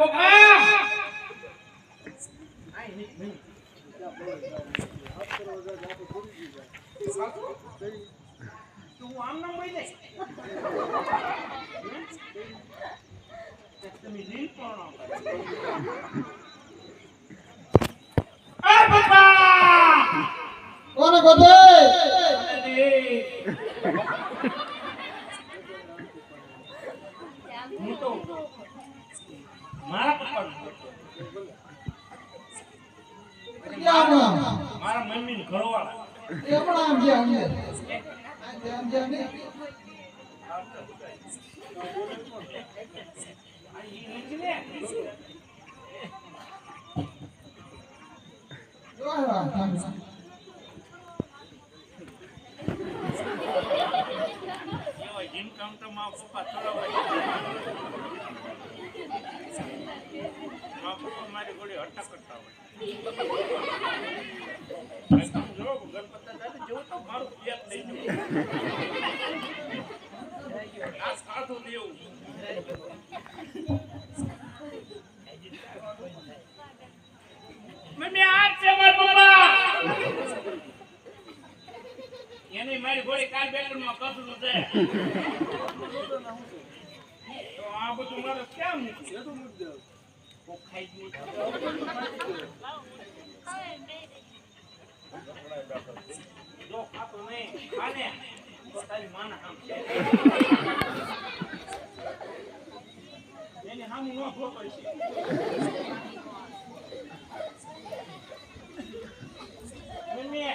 નહીં. તો આમ નામ બોલી દઈશ. તમે નહીં પણ આ બાપા! કોને ગોતે હું તો મારા પપ્પાનું ક્યાં હમણાં મારા મમ્મી ઘરવાળા આમ છે આમ છે આમ જો આમ મારા પપ્પા મારી જોડે હટ્ટા કરતા હોય જો ગણપત દાદા જેવું તો મારું પેટ થઈ ગયું આ સાધુ દેવું મમ્મી આ જ છે મારા પપ્પા એને મારી ગોળી કાલ બેટરમાં કસરું છે તો આ બધું મારે કેમ મૂકવું? કોક ખાઈ ગયું. જો ખાતો નહીં, ખાને, તો તારી માને હામ છે. એની હામું ન ખોપડી છે. મમ્મી,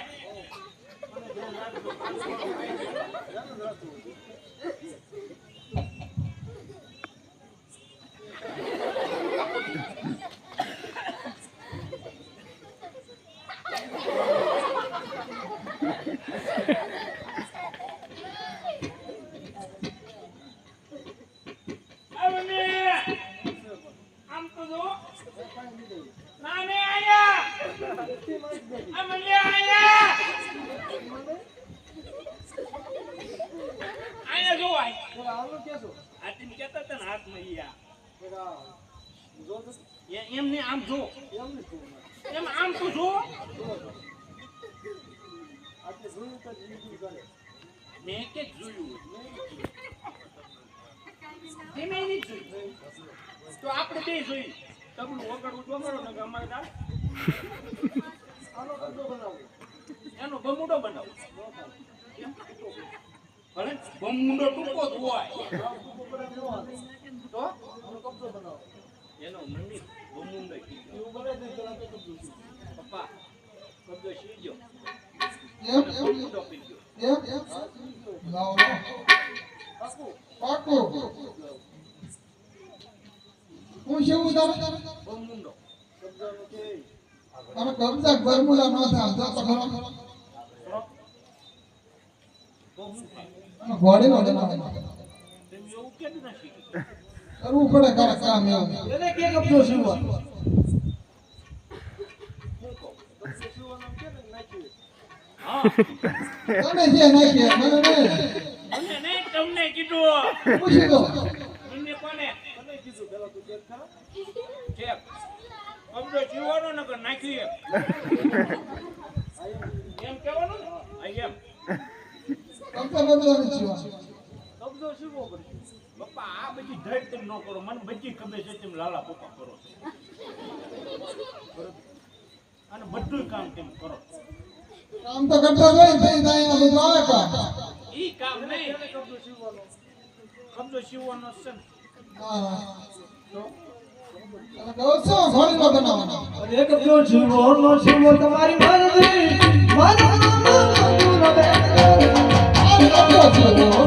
મને ધ્યાન રાખજો. આ મમ્મી, આમ તો જો. નાની આયા. આ મમ્મી આયા. આયા જો આયા. આ તેમ કહેતા હતા ને હાથમાં ઈ આ. એ- એમને આમ જો. એમ આમ તો જો. મેં કે જોયું. તમે નહીં જોયું તો આપણે બે જોઈ. તબલું વગાડવું તો ને અમારે તાર એનો બમુડો બનાવો? ભલે બમુડો ટૂંકો જ હોય. તો? એનો મમ્મી બમુંડો કીધો પપ્પા શબ્દ શીખજો એમ એમ બમુંડો કીધો એમ એમ લાવો લાવો પાકું હું શું ઉતારું બમુંડો અને કબજા ગરમુલા ન થાય તો તમે કરવું પડે કામ એવું કે કબજો શીવો હું કહું હા તમે જે નાખી મને મને નહીં તમને કીધું પૂછી દો મને કોને કેમ કબજો જીવાનો નકર નાખી એમ. કહેવાનું? ને આ એમ. બદલા નથી જીવા કબજો શીવો પડશે. પપ્પા આ બધી ધડ તેમ ન કરો. મને બધી ખબર છે તેમ લાલા પપ્પા કરો અને બધું કામ તેમ કરો કામ તો કરતો જ હોય ને તઈ આ બધું આવે કામ. ઈ કામ નહીં. કબજો શીવવાનો કબજો સીવવાનો છે ને. અને ઘોડી નો બનાવવાનો. અરે કબજો શીવો નો તમારી મરજી. નો કબજો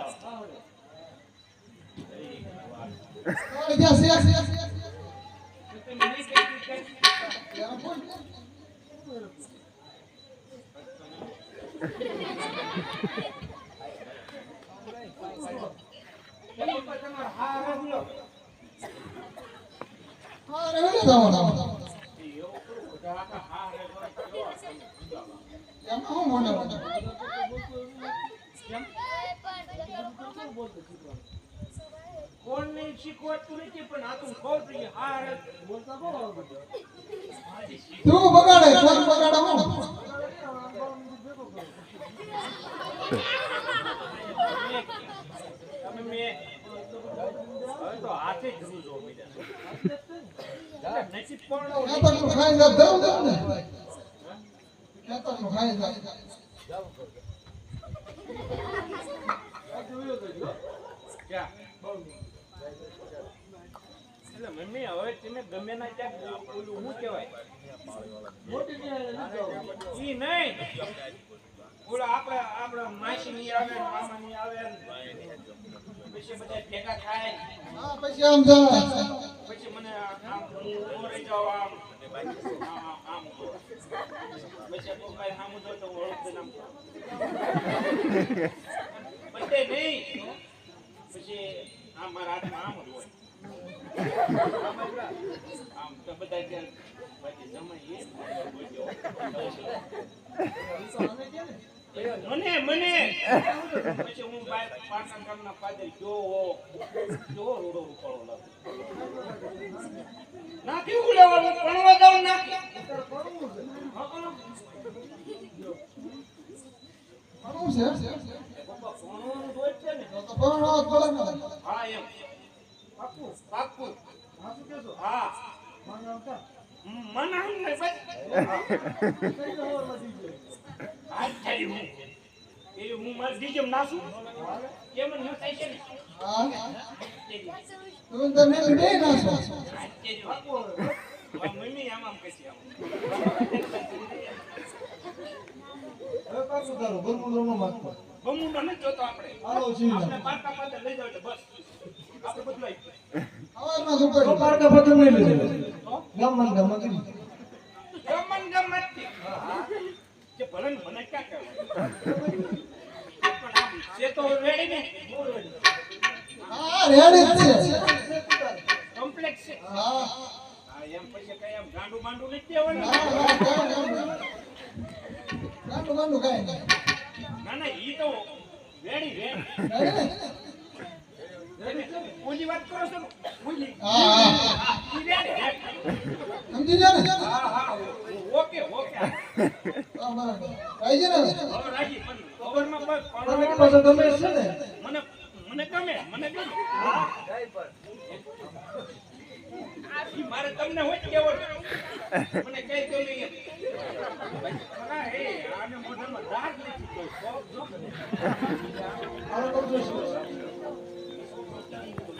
ya, sí, ya, sí, ya, sí, ya, sí, ya, sí, ya, sí, ya, sí, ya, Vamos, vamos, vamos. શીખવાડતું નથી પણ આ તું જ બોલતા. તું બગાડે કોઈ બગાડે હું? તમે મેં તો હાથે જ ધરું જો બીજા નથી પણ ખેતરનું ખાઈ જાય દઉં દઉં ને. ખેતરનું ખાઈ જાય ક્યાં? એટલે મમ્મી હવે તમે ગમે ના ક્યાંક ઓલું શું કહેવાય? ઈ નહીં ઓલો આપણે આપણે માસી ની આવે મામા ની આવે પછી બધા ભેગા થાય. હા પછી આમ જાય પછી મને આમ હું ઓરે જાવ આમ. પછી કોઈ કાંઈ સામું તો નામ બધે નહીં. પછી આમ મારા હાથમાં આમ જ હોય. મને મને. પછી હું પાટણ ગામના પાદર જોવો જોવો રોડો ઉપાડો લાગે ના કેવું લેવાનું ભણવા જાઉં નાખી પપ્પા ભણવાનું હોય છે ને તો ભણવા જ પડે ને હા એમ પાક્કું પાક્કું હા મને આમ નહીં બસ આજ થઈ હું એ હું મારી ડીજે નાસું કેમ ન થાય છે ને હા તું તો મેં બે નાખો આજ થઈ મમ્મી આમ આમ કહેશે આમ હવે પાછું તારું બનવું રમવા માંગતો બમુંડો નથી જોતો આપણે. આપણે પાટા પાટા લઈ જાવ એટલે બસ. આપણે બધું આવી ગયું. પારકા પતંગ નહીં લેજો ગામમાં ગમન ગમત કે ભલે મને ક્યાં કહેવાય? છે તો રેડી ને? હા રેડી છે. કોમ્પ્લેક્સ છે. હા. હા એમ પછી કઈ ગાંડું નથી દેવાનું ના ના કાંઈ ગાંડું. ગાંડું કાંઈ ના ના ઈ તો રેડી રેડી પૂંજી વાત કરો છો પૂજી હા હા. સમજી ગયા ને હા હા ઓકે ઓકે હા, બરાબર. ગયા ને હવે રાજી પણ ખબરમાં બસ પણ પાછો ગમે છે ને મને મને ગમે મને ગમે હા ઈ મારે તમને હોય કહેવાનું મને કઈ તો નહીં આને મોઢામાં દાગ લીધી કોઈ. શોખ જો.